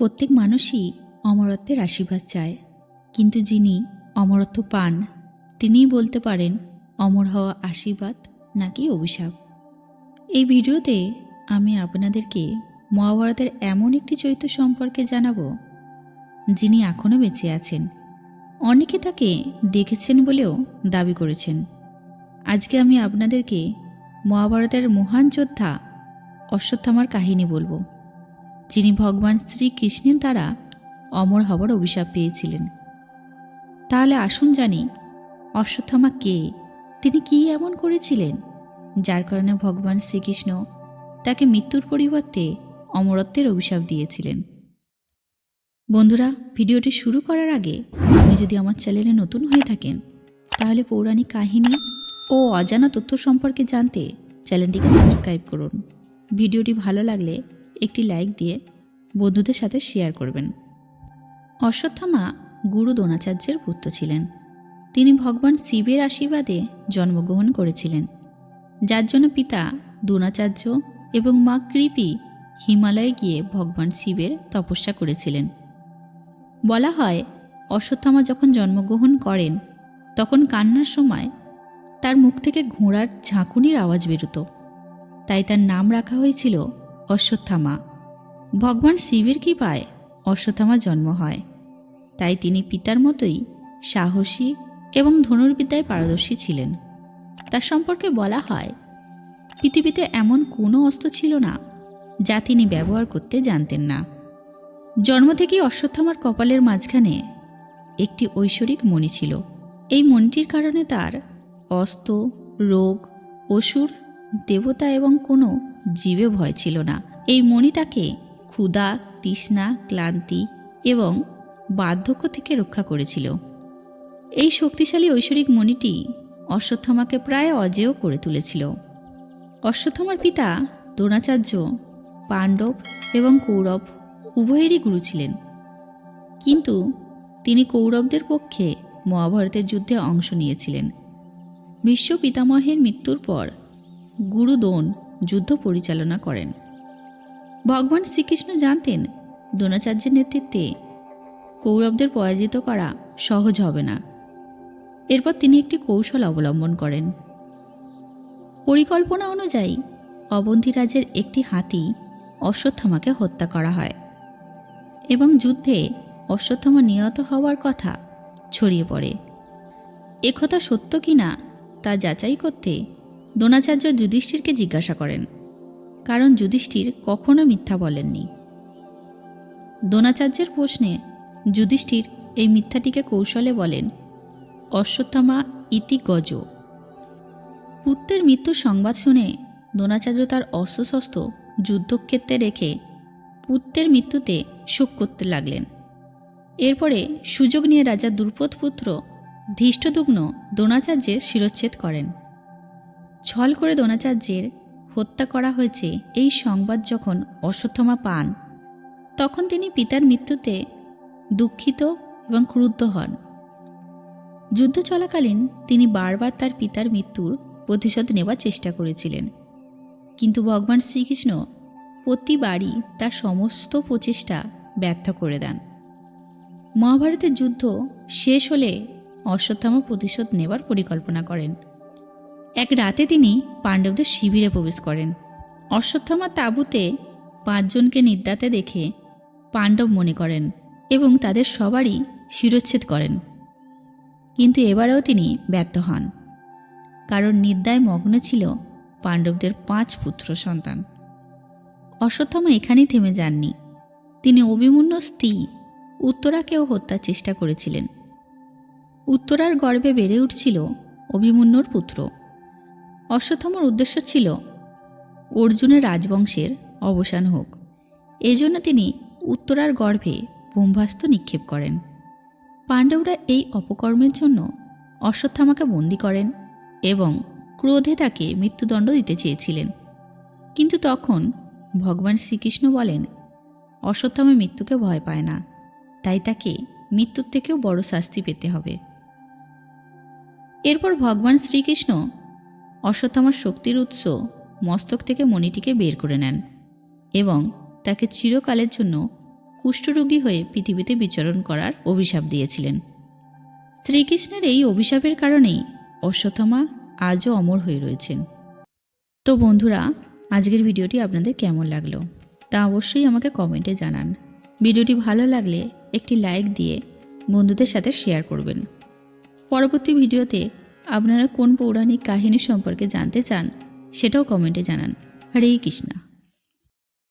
প্রত্যেক মানুষই অমরত্বের আশীর্বাদ চায়। কিন্তু যিনি অমরত্ব পান, তিনিই বলতে পারেন, অমর হওয়া আশীর্বাদ নাকি অভিশাপ। এই ভিডিওতে আমি আপনাদেরকে মহাভারতের এমন একটি চরিত্র সম্পর্কে জানাব, যিনি এখনও বেঁচে আছেন। অনেকে তাকে দেখেছেন বলেও দাবি করেছেন। আজকে আমি আপনাদেরকে মহাভারতের মহান যোদ্ধা অশ্বত্থামার কাহিনী বলব। যিনি ভগবান শ্রীকৃষ্ণের দ্বারা অমর হবার অভিশাপ পেয়েছিলেন। তাহলে আসুন জানি, অশ্বত্থামা কে? তিনি কি এমন করেছিলেন, যার কারণে ভগবান শ্রীকৃষ্ণ তাকে মৃত্যুর পরিবর্তে অমরত্বের অভিশাপ দিয়েছিলেন? বন্ধুরা, ভিডিওটি শুরু করার আগে আপনি যদি আমার চ্যানেলে নতুন হয়ে থাকেন, তাহলে পৌরাণিক কাহিনী ও অজানা তথ্য সম্পর্কে জানতে চ্যানেলটিকে সাবস্ক্রাইব করুন। ভিডিওটি ভালো লাগলে একটি লাইক দিয়ে বন্ধুদের সাথে শেয়ার করবেন। অশ্বত্থামা গুরু দ্রোণাচার্যের পুত্র ছিলেন। তিনি ভগবান শিবের আশীর্বাদে জন্মগ্রহণ করেছিলেন। যার জন্য পিতা দ্রোণাচার্য এবং মা কৃপি হিমালয়ে গিয়ে ভগবান শিবের তপস্যা করেছিলেন। বলা হয়, অশ্বত্থামা যখন জন্মগ্রহণ করেন, তখন কান্নার সময় তার মুখ থেকে ঘোড়ার ঝাঁকুনির আওয়াজ বেরোতো। তাই তার নাম রাখা হয়েছিল অশ্বত্থামা। ভগবান শিবের কৃপায় অশ্বত্থামা জন্ম হয়। তাই তিনি পিতার মতোই সাহসী এবং ধনুর্বিদ্যায় পারদর্শী ছিলেন। তার সম্পর্কে বলা হয়, পৃথিবীতে এমন কোনো অস্ত্র ছিল না যা তিনি ব্যবহার করতে জানতেন না। জন্ম থেকেই অশ্বত্থামার কপালের মাঝখানে একটি ঐশ্বরিক মণি ছিল। এই মণিটির কারণে তার অস্ত্র, রোগ, অসুর, দেবতা এবং কোনো জীবে ভয় ছিল না। এই মণি তাকে ক্ষুধা, তৃষ্ণা, ক্লান্তি এবং বার্ধক্য থেকে রক্ষা করেছিল। এই শক্তিশালী ঐশ্বরিক মণিটি অশ্বত্থামাকে প্রায় অজেয় করে তুলেছিল। অশ্বত্থামার পিতা দ্রোণাচার্য, পাণ্ডব এবং কৌরব উভয়েরই গুরু ছিলেন। কিন্তু তিনি কৌরবদের পক্ষে মহাভারতের যুদ্ধে অংশ নিয়েছিলেন। বিশ্ব পিতামহের মৃত্যুর পর গুরু দ্রোণ যুদ্ধ পরিচালনা করেন। ভগবান শ্রীকৃষ্ণ জানতেন, দ্রোণাচার্যের নেতৃত্বে কৌরবদের পরাজিত করা সহজ হবে না। এরপর তিনি একটি কৌশল অবলম্বন করেন। পরিকল্পনা অনুযায়ী, অবন্তিরাজের একটি হাতি অশ্বত্থামাকে হত্যা করা হয় এবং যুদ্ধে অশ্বত্থামা নিহত হওয়ার কথা ছড়িয়ে পড়ে। একথা সত্য কি না তা যাচাই করতে দ্রোণাচার্য যুধিষ্ঠিরকে জিজ্ঞাসা করেন, কারণ যুধিষ্ঠির কখনো মিথ্যা বলেননি। দ্রোণাচার্যের প্রশ্নে যুধিষ্ঠির এই মিথ্যাটিকে কৌশলে বলেন, অশ্বত্থামা ইতি গজ। পুত্রের মৃত্যুর সংবাদ শুনে দ্রোণাচার্য তার অস্ত্রশস্ত্র যুদ্ধক্ষেত্রে রেখে পুত্রের মৃত্যুতে শোক করতে লাগলেন। এরপরে সুযোগ নিয়ে রাজা দ্রুপদ পুত্র ধৃষ্টদুগ্ন দ্রোণাচার্যের শিরচ্ছেদ করেন। ছল করে দ্রোণাচার্যের হত্যা করা হয়েছে এই সংবাদ যখন অশ্বত্থমা পান, তখন তিনি পিতার মৃত্যুতে দুঃখিত এবং ক্রুদ্ধ হন। যুদ্ধ চলাকালীন তিনি বারবার তার পিতার মৃত্যুর প্রতিশোধ নেবার চেষ্টা করেছিলেন। কিন্তু ভগবান শ্রীকৃষ্ণ প্রতিবারই তার সমস্ত প্রচেষ্টা ব্যর্থ করে দেন। মহাভারতের যুদ্ধ শেষ হলে অশ্বত্থামা প্রতিশোধ নেবার পরিকল্পনা করেন। এক রাতে তিনি পাণ্ডবদের শিবিরে প্রবেশ করেন। অশ্বত্থামা তাঁবুতে পাঁচজনকে নিদ্রাতে দেখে পাণ্ডব মনে করেন এবং তাদের সবারই শিরচ্ছেদ করেন। কিন্তু এবারেও তিনি ব্যর্থ হন। কারণ নিদ্রায় মগ্ন ছিল পাণ্ডবদের পাঁচ পুত্র সন্তান। অশ্বত্থামা এখানেই থেমে যাননি। তিনি অভিমন্যু স্ত্রী উত্তরাকেও হত্যার চেষ্টা করেছিলেন। উত্তরার গর্ভে বেড়ে উঠছিল অভিমন্যুর পুত্র। অশ্বত্থামার উদ্দেশ্য ছিল অর্জুনের রাজবংশের অবসান হোক। এজন্য তিনি উত্তরার গর্ভে ব্রহ্মাস্ত্র নিক্ষেপ করেন। পাণ্ডবরা এই অপকর্মের জন্য অশ্বত্থামাকে বন্দি করেন এবং ক্রোধে তাকে মৃত্যুদণ্ড দিতে চেয়েছিলেন। কিন্তু তখন ভগবান শ্রীকৃষ্ণ বলেন, অশ্বত্থামা মৃত্যুকে ভয় পায় না, তাই তাকে মৃত্যুর থেকেও বড় শাস্তি পেতে হবে। এরপর ভগবান শ্রীকৃষ্ণ অশ্বত্থামার শক্তির উৎস মস্তক থেকে মণিটিকে বের করে নেন এবং তাকে চিরকালের জন্য কুষ্ঠরোগী হয়ে পৃথিবীতে বিচরণ করার অভিশাপ দিয়েছিলেন। শ্রীকৃষ্ণের এই অভিশাপের কারণেই অশ্বত্থামা আজও অমর হয়ে রয়েছেন। তো বন্ধুরা, আজকের ভিডিওটি আপনাদের কেমন লাগল তা অবশ্যই আমাকে কমেন্টে জানান। ভিডিওটি ভালো লাগলে একটি লাইক দিয়ে বন্ধুদের সাথে শেয়ার করবেন। পরবর্তী ভিডিওতে আপনারা কোন পৌরাণিক কাহিনী সম্পর্কে জানতে চান সেটাও কমেন্টে জানান। হরে কৃষ্ণা।